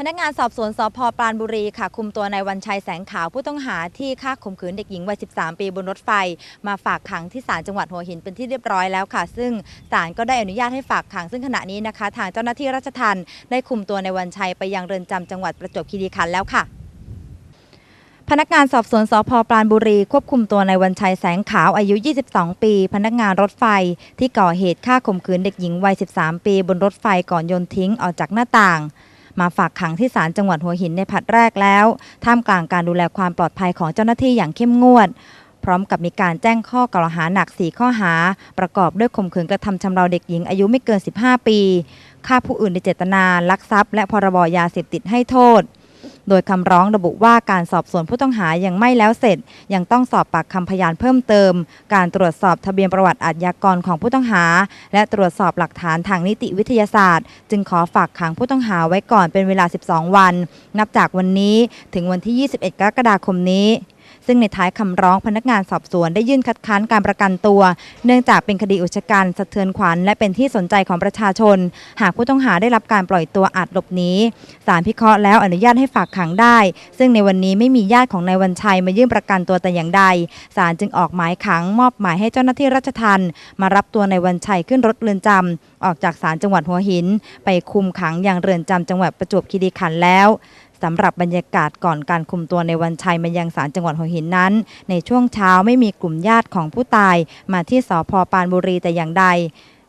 พนักงานสอบสวนสพปราณบุรีค่ะคุมตัวนายวันชัยแสงขาวผู้ต้องหาที่ฆ่าข่มขืนเด็กหญิงวัย 13 ปีบนรถไฟ มาฝากขังที่ศาลจังหวัดหัวหินเป็นที่เรียบร้อยแล้วค่ะ ซึ่งศาลก็ได้อนุญาตให้ฝากขัง ซึ่งขณะนี้นะคะ ทางเจ้าหน้าที่ราชทัณฑ์ได้คุมตัวนายวันชัยไปยังเรือนจำจังหวัดประจวบคีรีขันธ์แล้วค่ะพนักงานสอบสวนสพปราณบุรีควบคุมตัวนายวันชัยแสงขาวอายุ 22 ปี พนักงานรถไฟ ที่ก่อเหตุฆ่าข่มขืนเด็กหญิงวัย 13 ปี บนรถไฟก่อนโยนทิ้งออกจากหน้าต่าง มาฝากขังที่ศาลจังหวัดหัวหินในผัดแรกแล้ว ท่ามกลางการดูแลความปลอดภัยของเจ้าหน้าที่อย่างเข้มงวด พร้อมกับมีการแจ้งข้อกล่าวหาหนัก 4 ข้อหา ประกอบด้วยข่มขืนกระทำชำเราเด็กหญิงอายุไม่เกิน 15 ปีฆ่าผู้อื่นในเจตนาลักทรัพย์และพรบยาเสพติดให้โทษ โดยคำร้องระบุว่าการสอบสวนผู้ต้องหายังไม่แล้วเสร็จ ยังต้องสอบปากคำพยานเพิ่มเติม การตรวจสอบทะเบียนประวัติอาชญากรของผู้ต้องหา และตรวจสอบหลักฐานทางนิติวิทยาศาสตร์ จึงขอฝากขังผู้ต้องหาไว้ก่อนเป็นเวลา 12 วัน นับจากวันนี้ถึงวันที่ 21 กรกฎาคมนี้ ซึ่งในท้ายคำร้องพนักงานสอบสวนได้ยื่นคัดค้านการประกันตัว เนื่องจากเป็นคดีอุชกันสะเทือนขวัญและเป็นที่สนใจของประชาชน หากผู้ต้องหาได้รับการปล่อยตัวอาจหลบหนีศาลพิเคราะห์แล้วอนุญาตให้ฝากขังได้ ซึ่งในวันนี้ไม่มีญาติของนายวันชัยมายื่นประกันตัวแต่อย่างใดศาลจึงออกหมายขังมอบหมายให้เจ้าหน้าที่ราชทัณฑ์มารับตัวนายวันชัยขึ้นรถเรือนจำออกจากศาลจังหวัดหัวหิน ไปคุมขังอย่างเรือนจำจังหวัดประจวบคีรีขันธ์แล้วสำหรับบรรยากาศก่อนการคุมตัวในวันชัยมายังศาลจังหวัดหัวหินนั้น ในช่วงเช้าไม่มีกลุ่มญาติของผู้ตาย มาที่สพปานบุรีแต่อย่างใด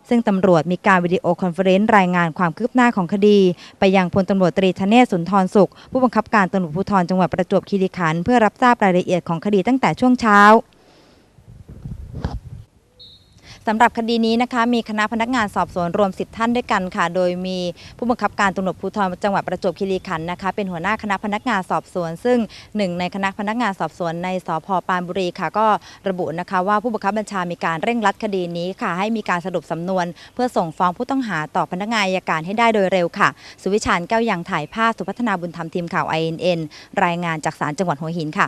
ซึ่งตำรวจมีการวิดีโอคอนเฟอเรนซ์รายงานความคืบหน้าของคดี ไปยังพลตำรวจตรีธเนศสุนทรสุข ผู้บังคับการตำรวจภูธรจังหวัดประจวบคีรีขันธ์เพื่อรับทราบรายละเอียดของคดีตั้งแต่ช่วงเช้า สำหรับคดีนี้นะคะมีคณะพนักงานสอบสวนรวม 10 ท่านด้วยกันค่ะ โดยมีผู้บังคับการตำรวจภูธรจังหวัดประจวบคีรีขันธ์นะคะ เป็นหัวหน้าคณะพนักงานสอบสวน ซึ่งหนึ่งในคณะพนักงานสอบสวนในสพปรานบุรีค่ะ ก็ระบุนะคะว่าผู้บังคับบัญชามีการเร่งรัดคดีนี้ค่ะ ให้มีการสรุปสำนวน เพื่อส่งฟ้องผู้ต้องหาต่อพนักงานอัยการให้ได้โดยเร็วค่ะ สุวิชานแก้วยังถ่ายภาพสุพัฒนาบุญธรรมทีมข่าว INN รายงานจากศาลจังหวัดหัวหินค่ะ